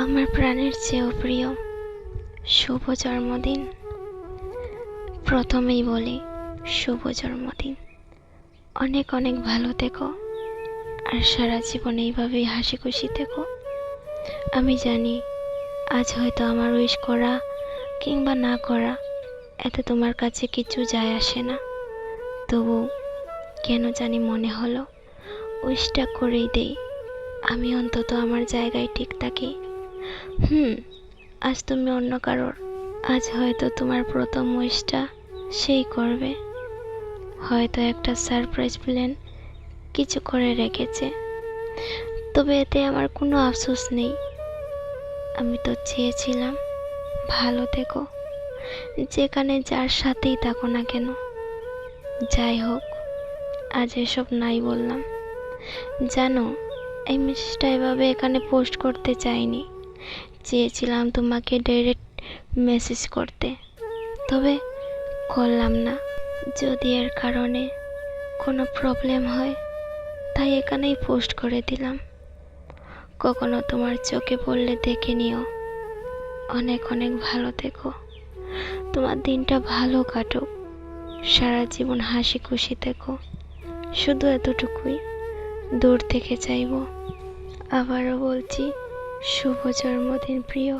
আমার প্রাণের চেয়েও প্রিয় শুভ জন্মদিন। প্রথমেই বলি, শুভ জন্মদিন। অনেক অনেক ভালো থেকো, আর সারা জীবন এইভাবেই হাসি খুশি থেকো। আমি জানি, আজ হয়তো আমার উইশ করা কিংবা না করা, এতে তোমার কাছে কিছু যায় আসে না। তবু কেন জানি মনে হলো উইশটা করেই দেই। আমি অন্তত আমার জায়গায় ঠিক থাকি। হুম, আজ তুমি অন্য কারোর। আজ হয়তো তোমার প্রথম উইশটা সেই করবে। হয়তো একটা সারপ্রাইজ প্ল্যান কিছু করে রেখেছে। তবে এতে আমার কোনো আফসোস নেই। আমি তো চেয়েছিলাম, ভালো থেকো। যেখানে যার সাথেই থাকো না কেন। যাই হোক, আজ এসব নাই বললাম। জানো, এই মেসেজটা এভাবে এখানে পোস্ট করতে চাইনি। চেয়েছিলাম তোমাকে ডাইরেক্ট মেসেজ করতে। তবে করলাম না। যদি এর কারণে কোনো প্রবলেম হয়, তাই এখানেই পোস্ট করে দিলাম। কখনো তোমার চোখে পড়লে দেখে নিও। অনেক অনেক ভালো থেকো। তোমার দিনটা ভালো কাটুক। সারা জীবন হাসি খুশি থেকো। শুধু এতটুকুই। দূর থেকে চাইব। আবারও বলছি শুভ জন্মদিন প্রিয়।